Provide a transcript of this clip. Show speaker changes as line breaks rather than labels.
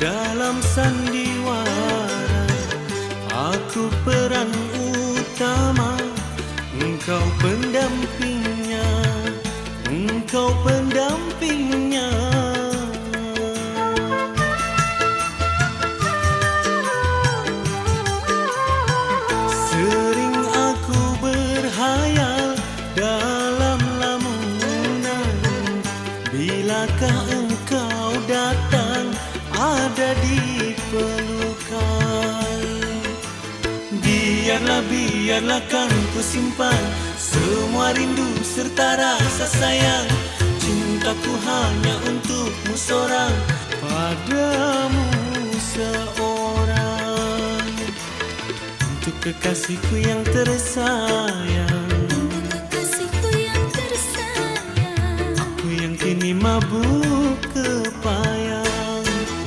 dalam sandiwara Aku peran utama. Engkau pendampingnya Engkau pendampingnya. Sering aku berhayal dalam lamunan. Bilakah engkau ada di pelukan. Biarlah, biarlah kan ku simpan Semua rindu serta rasa sayang. Cintaku hanya untukmu seorang Padamu seorang. Untuk kekasihku yang tersayang.
Untuk kekasihku yang tersayang.
Aku yang kini mabuk